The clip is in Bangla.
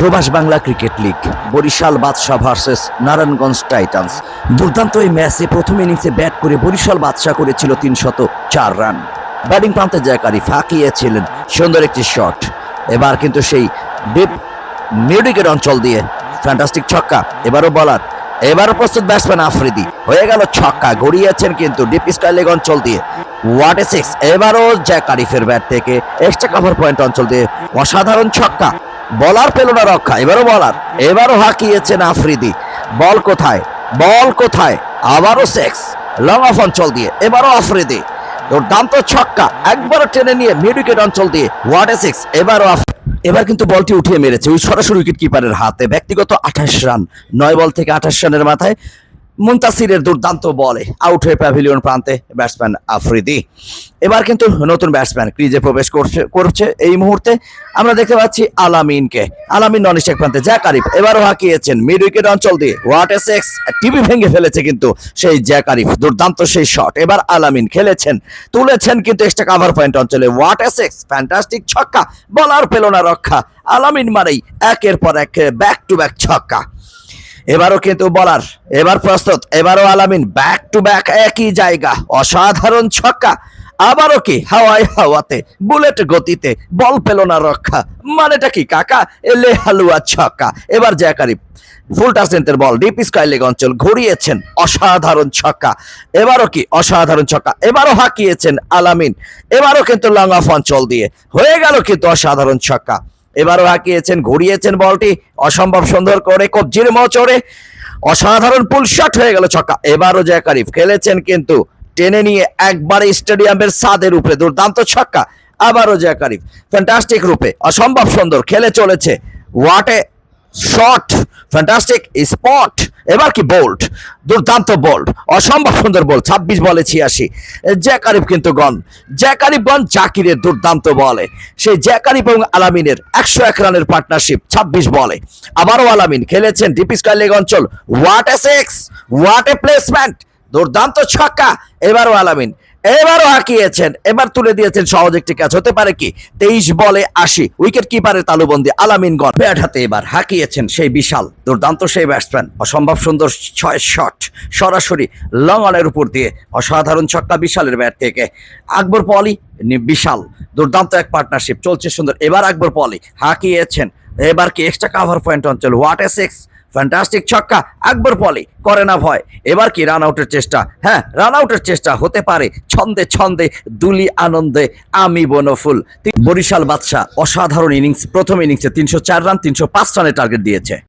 প্রবাস বাংলা ক্রিকেট লিগ, বরিশাল বাদশাহ ভার্সেস নারায়ণগঞ্জ টাইটান্স। দুর্দান্ত এই ম্যাচে প্রথম ইনিংসে ব্যাট করে বরিশাল বাদশাহ করেছিল তিনশত চার রান। ব্যাটিং প্রান্তে জায়গারি ফাঁকিয়েছিলেন সুন্দর একটি শট। এবার কিন্তু সেই ডিপ মিউডিকের অঞ্চল দিয়ে ফ্যান্টাস্টিক ছক্কা, এবারও বলার, এবারও প্রস্তুত ব্যাটসম্যান আফ্রিদি। হয়ে গেল ছক্কা, গড়িয়েছেন কিন্তু ডিপ স্টাইলেগ অঞ্চল দিয়ে। ওয়াট সিক্স, এবারও জ্যাক আরিফের ব্যাট থেকে এক্সট্রা কভার পয়েন্ট অঞ্চল দিয়ে। অসাধারণ ছক্কা বলার পেল না রক্ষা, এবারও বলার। এবারও হাঁকিয়েছেন আফ্রিদি। বল কোথায়? বল কোথায়? আবারও সেক্স লং অফ অঞ্চল দিয়ে। এবারও আফ্রিদি। দুর্দান্ত ছক্কা, একবারও টেনে নিয়ে মিড উইকেট অঞ্চল দিয়ে। ওয়াট এ সিক্স এবারও এবার কিন্তু বলটি উঠিয়ে মেরেছে ওই সরাসরি উইকেট কিপারের হাতে। ব্যক্তিগত আঠাশ রান, নয় বল থেকে আঠাশ রানের মাথায়। মুন্তাসিরের দুর্দান্ত বলে আউট হয়ে প্যাভিলিয়ন প্রান্তে ব্যাটসম্যান আফ্রিদি। এবার কিন্তু নতুন ব্যাটসম্যান ক্রিজে প্রবেশ করছে করছে এই মুহূর্তে। আমরা দেখতে পাচ্ছি আলামিনকে। আলামিন নন স্ট্রাইক প্রান্তে। জ্যাক আরিফ এবারও হাঁকিয়েছেন মিড উইকেট অঞ্চল দিয়ে। ওয়াট এস এক্স টিভি ভেঙে ফেলেছে কিন্তু সেই জ্যাক আরিফ। দুর্দান্ত সেই শট এবার আলামিন খেলেছেন। তুলেছেন কিন্তু এক্সট্রা কাভার পয়েন্ট অঞ্চলে। ওয়াট এস এক্স ফ্যান্টাস্টিক ছক্কা। বলার পেল না রক্ষা। আলামিন মারেই একের পর এক ব্যাক টু ব্যাক ছক্কা। এবারও কিন্তু বলার, এবার প্রস্তুত, এবারও আলামিন ব্যাক টু ব্যাক একই জায়গা, অসাধারণ ছক্কা, আবারও কি হাওয়ায় হাওয়াতে বুলেট গতিতে বল পেল না রক্ষা, মানেটা কি কাকা? এলে হালুয়া ছক্কা, এবার জ্যাকারি ফুল টাসেন্টের বল ডিপ স্কাই লেগ অঞ্চল ঘুরিয়েছেন, অসাধারণ ছক্কা, এবারও কি অসাধারণ ছক্কা, এবারও হাঁকিয়েছেন আলামিন, এবারও কিন্তু লং অফ অঞ্চল দিয়ে, হয়ে গেল কিন্তু অসাধারণ ছক্কা। এবারও আঁকিয়েছেন ঘুরিয়েছেন বলটি। অসম্ভব সুন্দর করে কবজির মোচড়ে। অসাধারণ পুল শট হয়ে গেল ছক্কা। এবারও জ্যাকারিফ খেলেছেন কিন্তু টেনে নিয়ে একবারে স্টেডিয়ামের সাদের উপরে দুর্দান্ত ছক্কা। আবারও জ্যাকারিফ। ফ্যান্টাস্টিক রূপে অসম্ভব সুন্দর খেলে চলেছে। ওয়াটে শট ফ্যান্টাস্টিক স্পট এবার কি বোল্ট দুর্দান্ত বোল্ট অসম্ভব সুন্দর বল ছাব্বিশ বলে ছিয়াশি। জ্যাকারিফ কিন্তু গন জ্যাকারিফ গন জাকিরের দুর্দান্ত বলে সেই জ্যাকারিফ এবং আলামিনের একশো এক রানের পার্টনারশিপ ছাব্বিশ বলে। আবারও আলামিন খেলেছেন ডিপিস স্কাই অঞ্চল। What a six what a placement দুর্দান্ত ছক্কা। এবারও আলামিন, এবারও হাঁকিয়েছেন, এবার তুলে দিয়েছেন সহজ একটি ক্যাচ। হতে পারে কি, তেইশ বলে আশি উইকেট কিপারের তালুবন্দি আলামিন গন ব্যাট হাতে এবার হাঁকিয়েছেন সেই বিশাল, দুর্দান্ত সেই ব্যাটসম্যান। অসম্ভব সুন্দর ছয় শট, সরাসরি লং উপর দিয়ে অসাধারণ ছক্কা বিশালের ব্যাট থেকে। আকবর পলি বিশাল, দুর্দান্ত এক পার্টনারশিপ চলছে সুন্দর। এবার আকবর পলি হাঁকিয়েছেন। এবার কি এক্সট্রা কাভার পয়েন্ট অঞ্চল? ওয়াট এ সিক্স ফ্যান্টাস্টিক ছক্কা আকবর পলে করে না ভয়। এবার কি রান আউটের চেষ্টা? হ্যাঁ রান আউটের চেষ্টা হতে পারে। ছন্দে ছন্দে, দুলি আনন্দে, আমি বনফুল। বরিশাল বাদশাহ অসাধারণ ইনিংস প্রথম ইনিংসে তিনশো চার রান তিনশো পাঁচ রানের টার্গেট দিয়েছে।